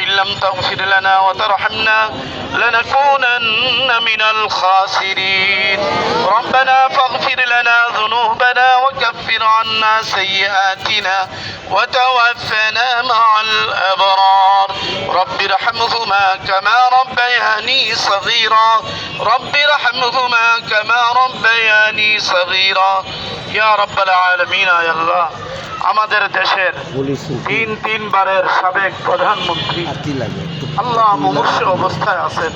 وإن لم تغفر لنا وترحمنا لنكونن من الخاسرين. ربنا فاغفر لنا ذنوبنا وكفر عنا سيئاتنا وتوفنا مع الأبرار. رب ارحمهما كما ربياني صغيرا. رب ارحمهما كما ربياني صغيرا. يا رب العالمين يا الله. আমাদের দেশের তিন তিনবারের সাবেক প্রধানমন্ত্রী। আল্লাহ মুমূর্ষ অবস্থায় আছেন।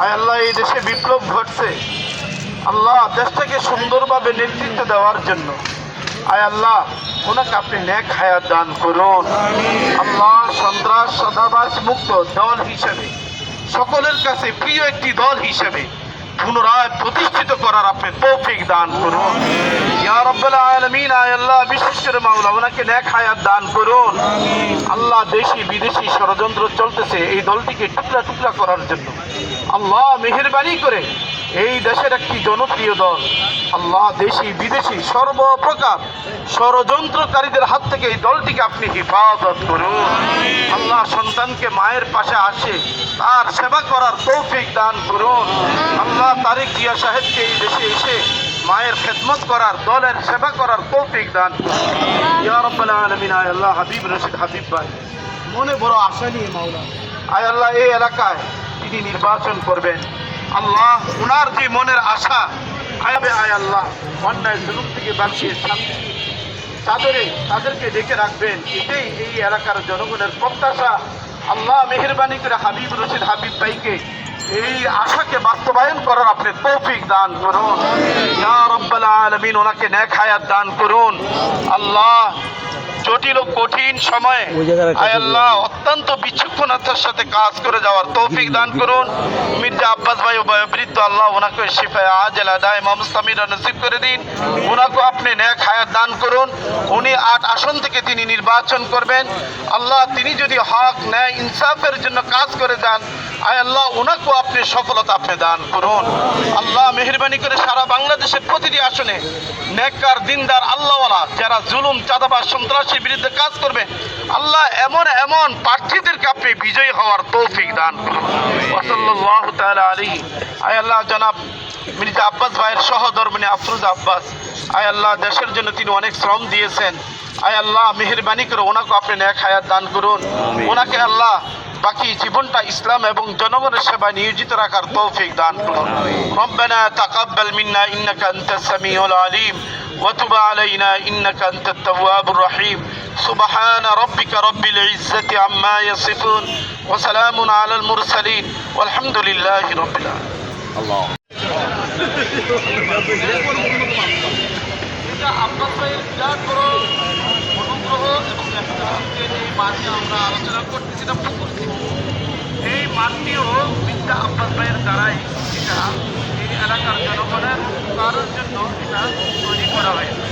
আয় আল্লাহ, এই দেশে বিপ্লব ঘটছে। আল্লাহ দেশটাকে সুন্দরভাবে নেতৃত্ব দেওয়ার জন্য। আয় আল্লাহ, ওনাকে আপনি ন্যাক হায়াত দান করুন। আল্লাহ সন্ত্রাস সদাবাস মুক্ত দল হিসেবে, সকলের কাছে প্রিয় একটি দল হিসেবে পুনরায় প্রতিষ্ঠিত করার আপনি তৌফিক দান করুন। আল্লাহ বিশেষ করে ওনাকে দান করুন। আল্লাহ দেশি, বিদেশি ষড়যন্ত্র চলতেছে এই দলটিকে টুকরা টুকরা করার জন্য। আল্লাহ মেহেরবানি করে এই দেশের একটি জনপ্রিয় দল। আল্লাহ দেশি, বিদেশি, সর্বপ্রকার ষড়যন্ত্রকারীদের হাত থেকে এই দলটিকে আপনি হেফাজত করুন। আল্লাহ সন্তানকে মায়ের পাশে আসে, তার সেবা করার তৌফিক দান করুন। আল্লাহ তারেক জিয়া সাহেবকে এই দেশে এসে মায়ের খেদমত করার, দলের সেবা করার তৌফিক দান করুন। আল্লাহ হাবিব রশিদ হাবিব ভাই। মনে বড় আশা নিয়ে মাওলা। আয় আল্লাহ, এই এলাকায় তিনি নির্বাচন করবেন। আল্লাহ ওনার যে মনের আশা আয়াবে আয় আল্লাহ, অন্যায় জুলুম থেকে বাঁচিয়ে তাদের তাদেরকে ডেকে রাখবেন। এটাই এই এলাকার জনগণের প্রত্যাশা। আল্লাহ মেহরবানি করে হাবিব রশিদ হাবিব ভাইকে এই আশাকে বাস্তবায়ন করার আপনি তৌফিক দান করুন। রব্বাল আলামিন, ওনাকে নেক হায়াত দান করুন। আল্লাহ জটিল ও কঠিন সময়ে। আল্লাহ অত্যন্ত বিচক্ষণতার সাথে কাজ করে যাওয়ার তৌফিক দান করুন। মির্জা আব্বাস ভাই ও বৃদ্ধ আল্লাহ ওনাকে শিফায় আজেলা দায় মামুস্তামিরা নসিব করে দিন। ওনাকে আপনি ন্যাক হায়াত দান করুন। উনি আট আসন থেকে তিনি নির্বাচন করবেন। আল্লাহ তিনি যদি হক ন্যায় ইনসাফের জন্য কাজ করে দেন আয় আল্লাহ ওনাকেও আপনি সফলতা আপনি দান করুন। আল্লাহ মেহরবানি করে সারা বাংলাদেশের প্রতিটি আসনে নেককার দিনদার আল্লাহওয়ালা যারা জুলুম চাঁদাবাজ সন্ত্রাসীর বিরুদ্ধে কাজ করবে আল্লাহ এমন এমন প্রার্থীদেরকে আপনি বিজয়ী হওয়ার তৌফিক দান করুন। ওসল্লাহ আলাইহি। আয় আল্লাহ জনাব মির্জা আব্বাস ভাইয়ের সহধর্মিনী আফরুজ আব্বাস। আয় আল্লাহ দেশের জন্য তিনি অনেক শ্রম দিয়েছেন। আয় আল্লাহ মেহরবানি করে ওনাকে আপনি ন্যাক হায়াত দান করুন। ওনাকে আল্লাহ বাকি জীবনটা ইসলাম এবং জনগণের সেবায় নিয়োজিত রাখার তৌফিক দান করুন রব্বানা তাকাব্বাল মিন্না ইন্নাকা আনতাস সামিউল আলিম وتب علينا إنك أنت التواب الرحيم سبحان ربك رب العزة عما يصفون وسلام على المرسلين والحمد لله رب العالمين আল্লাহ এটা আপনার ভাইয়ের বিরাট বড় অনুগ্রহ এবং এই মাঠে আমরা আলোচনা করতে যেটা পুকুর এই মাঠটিও মির্জা আব্বাস ভাইয়ের দ্বারাই এটা এই এলাকার জনগণের কারোর জন্য এটা তৈরি করা হয়েছে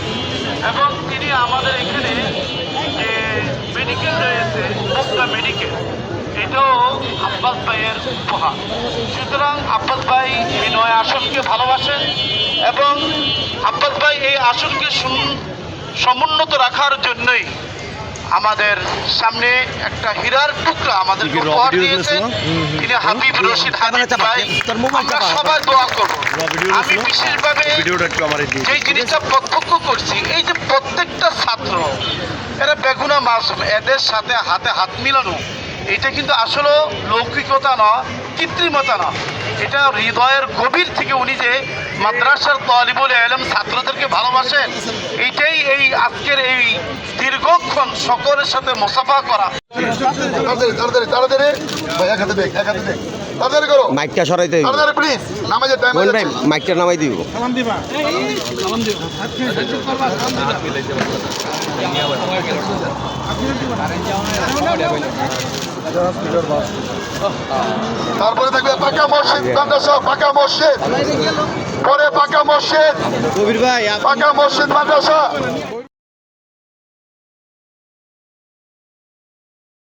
এবং তিনি আমাদের এখানে যে মেডিকেল রয়েছে মুক্তা মেডিকেল এটাও আব্বাস ভাইয়ের উপহার সুতরাং আব্বাস ভাই এই নয় আসনকে ভালোবাসেন এবং আব্বাস ভাই এই আসনকে সুন- সমুন্নত রাখার জন্যই আমাদের সামনে একটা হীরার টুকরা আমাদের উপহার দিয়েছেন। তিনি হাবিব রশিদ হাবিব ভাই আমরা সবাই দোয়া করব। আমি বিশেষভাবে জিনিসটা প্রত্যক্ষ করছি এই যে প্রত্যেকটা ছাত্র এরা বেগুনা মাসুম এদের সাথে হাতে হাত মিলানো এটা কিন্তু আসলে লৌকিকতা না কৃত্রিমতা না। এটা হৃদয়ের গভীর থেকে উনি যে মাদ্রাসার তলিবুল এলম ছাত্রদেরকে ভালোবাসেন এইটাই এই আজকের এই দীর্ঘক্ষণ সকলের সাথে মোসাফা করা। মাইকটা সরাইতে ভাই মাইকটা নামাই দিব তারপরে থাকবে পাকা মসজিদ মাদ্রাসা পাকা মসজিদ। পরে পাকা মসজিদ। কবির ভাই পাকা মসজিদ মাদ্রাসা